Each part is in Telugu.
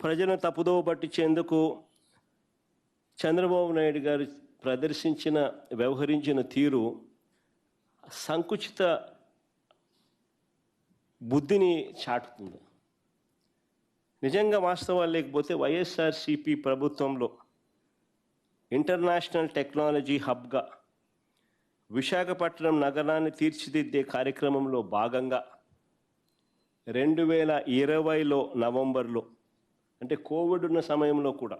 ప్రజలను తప్పుదోవ పట్టించేందుకు చంద్రబాబు నాయుడు గారు ప్రదర్శించిన వ్యవహరించిన తీరు సంకుచిత బుద్ధిని చాటుతుంది. నిజంగా వాస్తవాలు లేకపోతే వైఎస్ఆర్సిపి ప్రభుత్వంలో ఇంటర్నేషనల్ టెక్నాలజీ హబ్గా విశాఖపట్నం నగరాన్ని తీర్చిదిద్దే కార్యక్రమంలో భాగంగా రెండు వేల ఇరవైలో నవంబర్లో అంటే కోవిడ్ ఉన్న సమయంలో కూడా.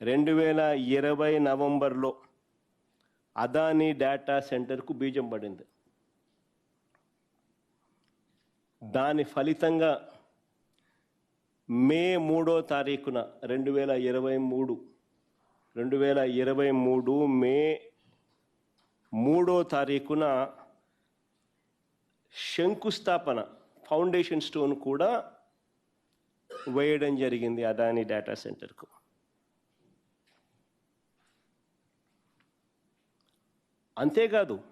రెండు వేల ఇరవై నవంబర్లో అదానీ డేటా సెంటర్కు బీజం పడింది. దాని ఫలితంగా మే మూడో తారీఖున రెండు వేల ఇరవై మూడు రెండు వేల ఇరవై మూడు మే మూడో తారీఖున శంకుస్థాపన ఫౌండేషన్ స్టోన్ కూడా వేయడం జరిగింది అదాని డేటా సెంటర్కు. అంతేకాదు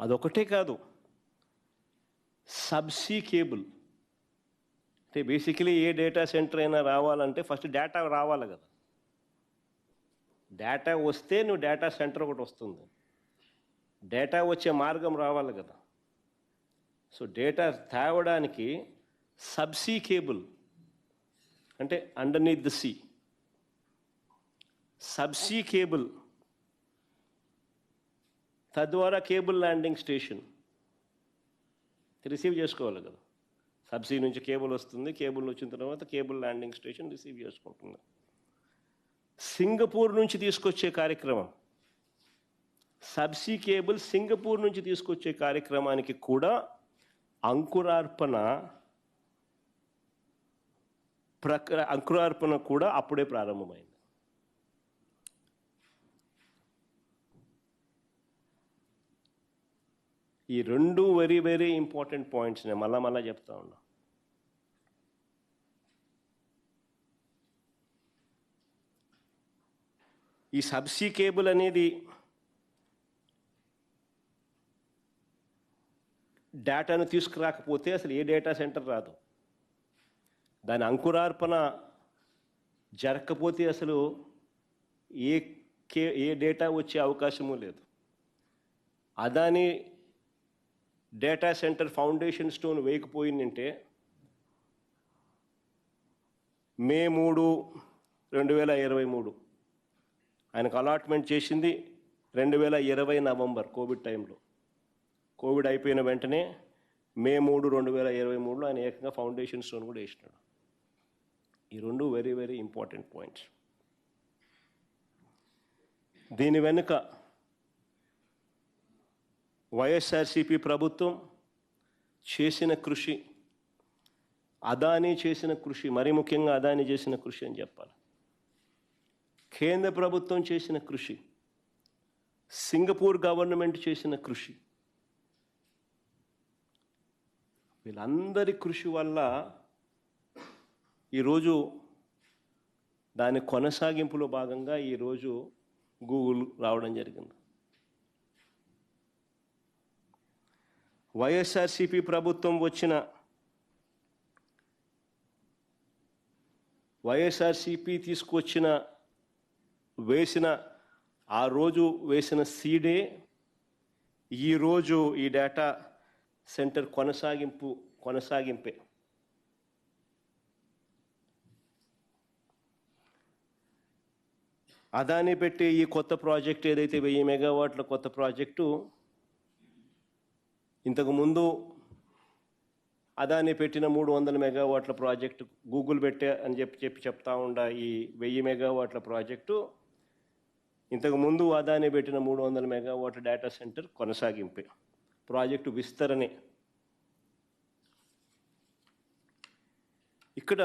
అదొకటే కాదు సబ్సీ కేబుల్. అంటే బేసికలీ ఏ డేటా సెంటర్ అయినా రావాలంటే ఫస్ట్ డేటా రావాలి కదా. డేటా వస్తే నువ్వు డేటా సెంటర్ ఒకటి వస్తుంది. డేటా వచ్చే మార్గం రావాలి కదా. సో డేటా తేవడానికి సబ్సీ కేబుల్ అంటే underneath the sea subsea cable తద్వారా కేబుల్ ల్యాండింగ్ స్టేషన్. రిసీవ్ చేసుకోవాలి కదా. సబ్సీ నుంచి కేబుల్ వస్తుంది కేబుల్ వచ్చిన తర్వాత కేబుల్ ల్యాండింగ్ స్టేషన్ రిసీవ్ చేసుకుంటుంది. సింగపూర్ నుంచి తీసుకొచ్చే కార్యక్రమం. సబ్సీ కేబుల్ సింగపూర్ నుంచి తీసుకొచ్చే కార్యక్రమానికి కూడా అంకురార్పణ ప్రక అంకురార్పణ కూడా అప్పుడే ప్రారంభమైంది. ఈ రెండు వెరీ వెరీ ఇంపార్టెంట్ పాయింట్స్ నేను మళ్ళా మళ్ళా చెప్తా ఉన్నా. ఈ సబ్సీ కేబుల్ అనేది డేటాను తీసుకురాకపోతే అసలు ఏ డేటా సెంటర్ రాదు. దాని అంకురార్పణ జరగకపోతే అసలు ఏ కే ఏ డేటా వచ్చే అవకాశము లేదు. Adani data center foundation stone వేయకపోయిందంటే May మూడు రెండు వేల ఇరవై మూడు ఆయనకు అలాట్మెంట్ చేసింది రెండు వేల ఇరవై నవంబర్ కోవిడ్ టైంలో. కోవిడ్ అయిపోయిన వెంటనే మే మూడు రెండు వేల ఇరవై మూడులో ఆయన ఏకంగా ఫౌండేషన్ స్టోన్ కూడా వేసినాడు. ఈ రెండు వెరీ వెరీ ఇంపార్టెంట్ పాయింట్స్ దీని వెనుక వైఎస్ఆర్సిపి ప్రభుత్వం చేసిన కృషి అదానీ చేసిన కృషి మరీ ముఖ్యంగా అదానీ చేసిన కృషి అని చెప్పాలి. కేంద్ర ప్రభుత్వం చేసిన కృషి సింగపూర్ గవర్నమెంట్ చేసిన కృషి వీళ్ళందరి కృషి వల్ల ఈరోజు దాని కొనసాగింపులో భాగంగా ఈరోజు గూగుల్ రావడం జరిగింది. వైఎస్ఆర్సిపి ప్రభుత్వం వచ్చిన వైఎస్ఆర్సిపి తీసుకొచ్చిన వేసిన ఆ రోజు వేసిన సీడే ఈరోజు ఈ డేటా సెంటర్ కొనసాగింపు కొనసాగింపే. అదాని పెట్టి ఈ కొత్త ప్రాజెక్ట్ ఏదైతే వెయ్యి మెగావాట్ల కొత్త ప్రాజెక్టు ఇంతకుముందు అదాని పెట్టిన మూడు వందల మెగావాట్ల ప్రాజెక్టు గూగుల్ పెట్టే అని చెప్పి చెప్పి చెప్తా ఉండ ఈ వెయ్యి మెగావాట్ల ప్రాజెక్టు. ఇంతకు ముందు అదాని పెట్టిన మూడు వందల మెగావాట్ల డేటా సెంటర్ కొనసాగింపే. ప్రాజెక్టు విస్తరణే ఇక్కడ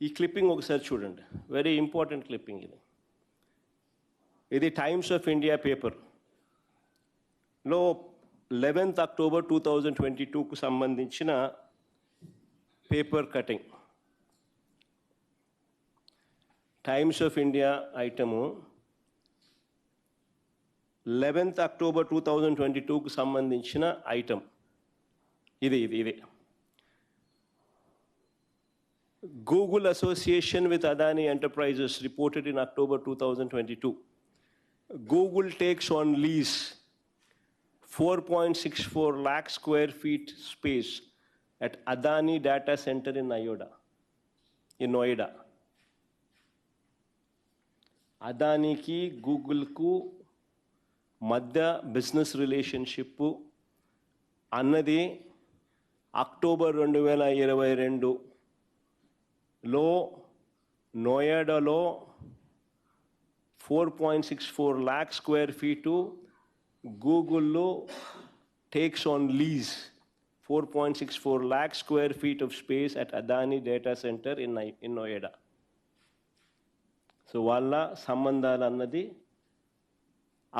ఈ క్లిప్పింగ్ ఒకసారి చూడండి. వెరీ ఇంపార్టెంట్ క్లిప్పింగ్ ఇది. ఇది టైమ్స్ ఆఫ్ ఇండియా పేపర్లో eleventh October two thousand twenty టూకు సంబంధించిన paper cutting Times of India item eleventh October two thousand twenty టూకు సంబంధించిన ఐటమ్ ఇది ఇది ఇదే. Google association with Adani enterprises reported in October two thousand twenty two. Google takes on lease four point six four lakh square feet space at Adani data center in అయోడా in Noida. అదానీకి గూగుల్కు మధ్య బిజినెస్ రిలేషన్షిప్ అన్నది అక్టోబర్ రెండు వేల ఇరవై రెండులో నోయాడాలో four point six four lakh square feet గూగుల్లో takes on lease four point six four lakh square feet of space at Adani data center in in Noida so వాళ్ళ సంబంధాలు అన్నది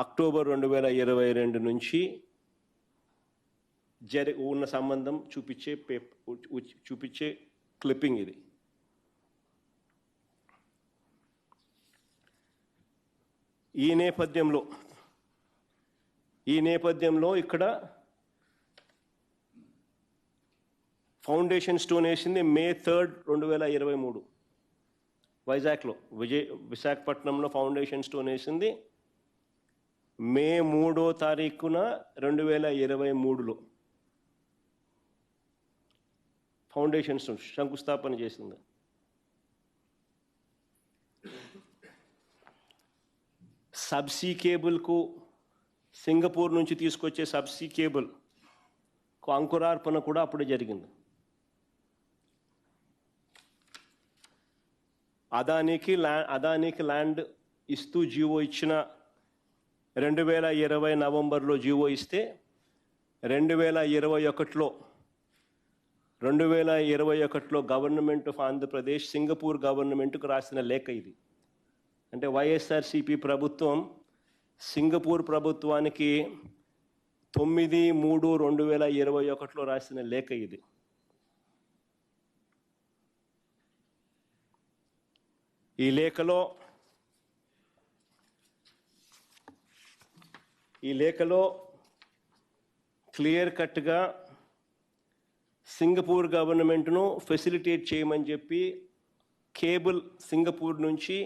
అక్టోబర్ రెండు వేల ఇరవై రెండు నుంచి జరి ఉన్న సంబంధం చూపించే పే చూపించే క్లిప్పింగ్ ఇది. ఈ నేపథ్యంలో ఈ నేపథ్యంలో ఇక్కడ ఫౌండేషన్ స్టోన్ వేసింది మే థర్డ్ రెండు వేల ఇరవై మూడు. వైజాగ్లో విజయ్ విశాఖపట్నంలో ఫౌండేషన్ స్టోన్ వేసింది. మే మూడో తారీఖున రెండు వేల ఇరవై మూడులో ఫౌండేషన్ శంకుస్థాపన చేసింది. సబ్సీ కేబుల్కు సింగపూర్ నుంచి తీసుకొచ్చే సబ్సీ కేబుల్ అంకురార్పణ కూడా అప్పుడే జరిగింది. అదానికి ల్యా అదానికి ల్యాండ్ ఇస్తూ జీవో ఇచ్చిన రెండు వేల ఇరవై నవంబర్లో జీవో ఇస్తే రెండు వేల ఇరవై ఒకటిలో రెండు వేల ఇరవై ఒకటిలో గవర్నమెంట్ ఆఫ్ ఆంధ్రప్రదేశ్ సింగపూర్ గవర్నమెంట్కు రాసిన లేఖ ఇది. అంటే వైఎస్ఆర్సిపి ప్రభుత్వం సింగపూర్ ప్రభుత్వానికి తొమ్మిది మూడు రెండు వేల ఇరవై ఒకటిలో రాసిన లేఖ ఇది. ఈ లేఖలో ఈ లేఖలో క్లియర్ కట్గా సింగపూర్ గవర్నమెంట్ను ఫెసిలిటేట్ చేయమని చెప్పి కేబుల్ సింగపూర్ నుంచి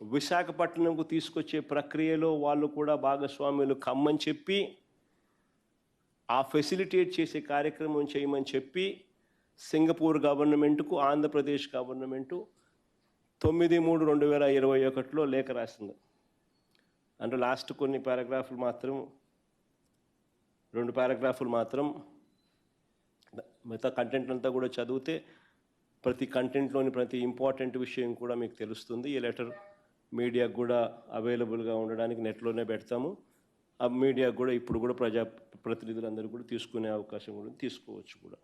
విశాఖపట్నంకు తీసుకొచ్చే ప్రక్రియలో వాళ్ళు కూడా భాగస్వాములు కమ్మని చెప్పి ఆ ఫెసిలిటేట్ చేసే కార్యక్రమం చేయమని చెప్పి సింగపూర్ గవర్నమెంట్కు ఆంధ్రప్రదేశ్ గవర్నమెంటు తొమ్మిది మూడు రెండు వేల ఇరవై ఒకటిలో లేఖ రాసింది. అంటే లాస్ట్ కొన్ని పారాగ్రాఫ్లు మాత్రం రెండు పారాగ్రాఫ్లు మాత్రం మిగతా కంటెంట్ అంతా కూడా చదివితే ప్రతి కంటెంట్లోని ప్రతి ఇంపార్టెంట్ విషయం కూడా మీకు తెలుస్తుంది. ఈ లెటర్ మీడియాకు కూడా అవైలబుల్గా ఉండడానికి నెట్లోనే పెడతాము. ఆ మీడియాకు కూడా ఇప్పుడు కూడా ప్రజా ప్రతినిధులందరూ కూడా తీసుకునే అవకాశం కూడా తీసుకోవచ్చు కూడా.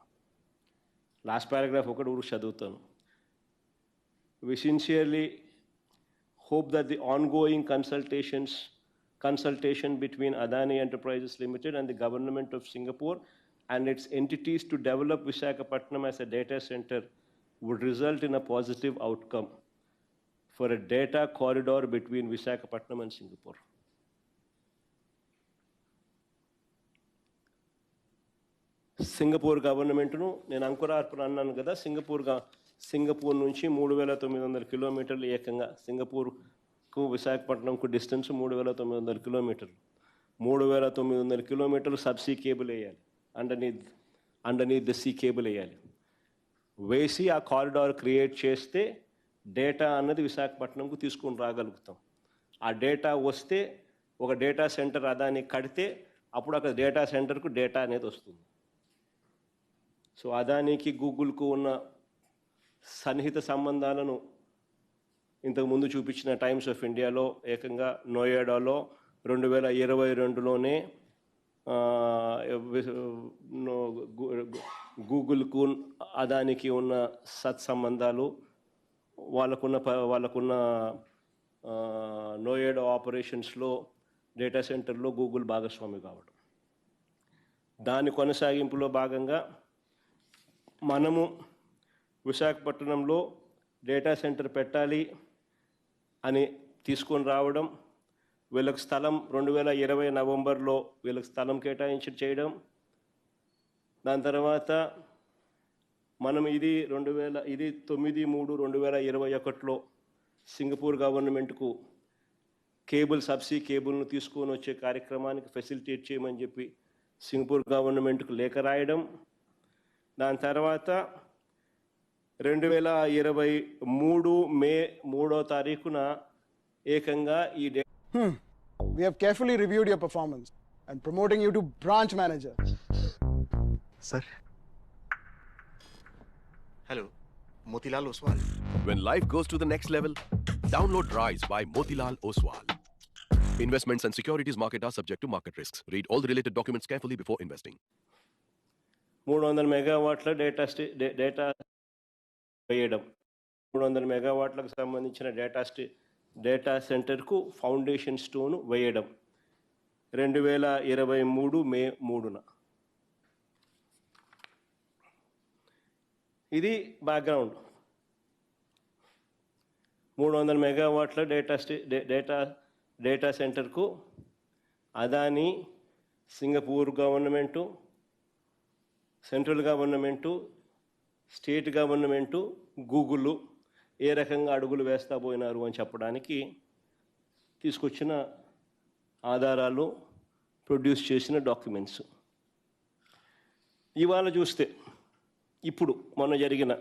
లాస్ట్ పారాగ్రాఫ్ ఒకటి ఊరు చదువుతాను. We sincerely hope that the ongoing consultations, consultation between Adani Enterprises Limited and the government of Singapore and its entities to develop Visakhapatnam as a data center would result in a positive outcome for a data corridor between Visakhapatnam and Singapore. Singapore గవర్నమెంట్ను నేను అంకురార్పణ అన్నాను కదా సింగపూర్గా సింగపూర్ నుంచి మూడు వేల తొమ్మిది వందల కిలోమీటర్లు ఏకంగా సింగపూర్కు విశాఖపట్నంకు డిస్టెన్స్ మూడు వేల తొమ్మిది వందల కిలోమీటర్లు. మూడు వేల తొమ్మిది వందల కిలోమీటర్లు సబ్సీ కేబుల్ వేయాలి. Underneath underneath the sea cable వేయాలి. వేసి ఆ కారిడార్ క్రియేట్ చేస్తే డేటా అన్నది విశాఖపట్నంకు తీసుకొని రాగలుగుతాం. ఆ డేటా వస్తే ఒక డేటా సెంటర్ అదాన్ని కడితే అప్పుడు అక్కడ డేటా సెంటర్కు డేటా అనేది వస్తుంది. సో అదానికి గూగుల్కు ఉన్న సన్నిహిత సంబంధాలను ఇంతకు ముందు చూపించిన టైమ్స్ ఆఫ్ ఇండియాలో ఏకంగా నోయేడాలో రెండు వేల ఇరవై రెండులోనే గూగుల్కు అదానికి ఉన్న సత్సంబంధాలు వాళ్ళకున్న ప- వాళ్ళకున్న ఆ, ఆపరేషన్స్లో డేటా సెంటర్లో గూగుల్ భాగస్వామి కావడం దాని కొనసాగింపులో భాగంగా మనము విశాఖపట్నంలో డేటా సెంటర్ పెట్టాలి అని తీసుకొని రావడం వీళ్ళకి స్థలం రెండు వేల ఇరవై నవంబర్లో వీళ్ళకి స్థలం కేటాయించి చేయడం. దాని తర్వాత మనం ఇది రెండు వేల ఇది తొమ్మిది మూడు రెండు వేల ఇరవై ఒకటిలో సింగపూర్ గవర్నమెంట్కు కేబుల్ సబ్సిడీ కేబుల్ను తీసుకొని వచ్చే కార్యక్రమానికి ఫెసిలిటేట్ చేయమని చెప్పి సింగపూర్ గవర్నమెంట్కు లేఖ రాయడం. దాని తర్వాత రెండు వేల ఇరవై మూడు మే మూడో తారీఖున ఏకంగా ఈ day We have carefully reviewed your performance and promoting you to branch manager. Sir. Hello. Motilal Oswal. When life goes to the next level, download Rise by Motilal Oswal. Investments and securities market are subject to market risks. Read all the related documents carefully before investing. మూడు వందల మెగావాట్ల డేటా స్టే డేటా వేయడం. మూడు వందల మెగావాట్లకు సంబంధించిన డేటా స్టే డేటా సెంటర్కు ఫౌండేషన్ స్టోన్ వేయడం. రెండు వేల ఇరవై మూడు మే మూడున. ఇది బ్యాక్గ్రౌండ్. మూడు వందల మెగావాట్ల డేటా స్టే డే- డేటా డేటా సెంటర్కు Adani Singapore government central government state government Google ఏ రకంగా అడుగులు వేస్తా పోయినారు అని చెప్పడానికి తీసుకొచ్చిన ఆధారాలు ప్రొడ్యూస్ చేసిన డాక్యుమెంట్స్. ఇవాళ చూస్తే ఇప్పుడు మొన్న జరిగిన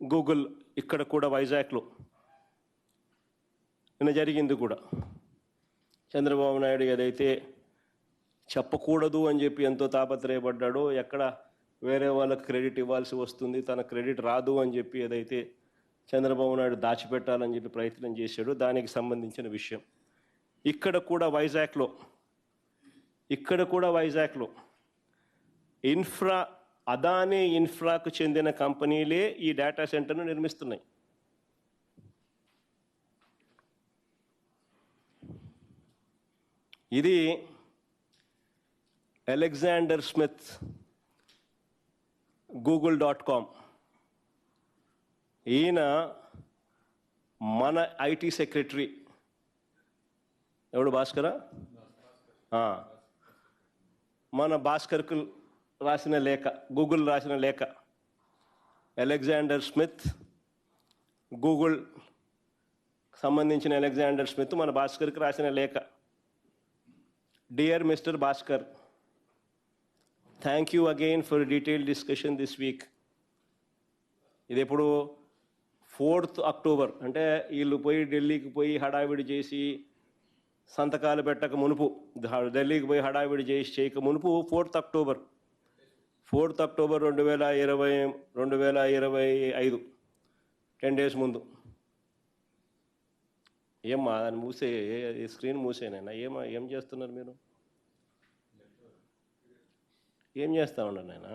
గూగుల్ ఇక్కడ కూడా వైజాగ్లో నిన్న జరిగింది కూడా. చంద్రబాబు నాయుడు ఏదైతే చెప్పకూడదు అని చెప్పి ఎంతో తాపత్రయపడ్డాడో ఎక్కడ వేరే వాళ్ళకి క్రెడిట్ ఇవ్వాల్సి వస్తుంది తన క్రెడిట్ రాదు అని చెప్పి ఏదైతే చంద్రబాబు నాయుడు దాచిపెట్టాలని చెప్పి ప్రయత్నం చేశాడో దానికి సంబంధించిన విషయం. ఇక్కడ కూడా వైజాగ్లో ఇక్కడ కూడా వైజాగ్లో ఇన్ఫ్రా అదానీ ఇన్ఫ్రాకు చెందిన కంపెనీలే ఈ డేటా సెంటర్ను నిర్మిస్తున్నాయి. ఇది Alexander Smith Google dot com ఈయన మన ఐటీ సెక్రటరీ ఎవడు భాస్కరా? మన భాస్కర్కు రాసిన లేఖ గూగుల్ రాసిన లేఖ. అలెగ్జాండర్ స్మిత్ గూగుల్ సంబంధించిన అలెగ్జాండర్ స్మిత్ మన భాస్కర్కి రాసిన లేఖ. Dear mister Bhaskar thank you again for detail discussion this week ఇది ఎప్పుడు ఫోర్త్ అక్టోబర్. అంటే వీళ్ళు పోయి ఢిల్లీకి పోయి హడావిడి చేసి సంతకాలు పెట్టక మునుపు ఢిల్లీకి పోయి హడావిడి చేసి చేయక మునుపు ఫోర్త్ అక్టోబర్. ఫోర్త్ అక్టోబర్ రెండు వేల ఇరవై రెండు వేల ఇరవై ఐదు. టెన్ డేస్ ముందు. ఏమ్మా దాన్ని మూసే స్క్రీన్ మూసేనైనా ఏమా ఏం చేస్తున్నారు మీరు? ఏం చేస్తా ఉన్నాను నేను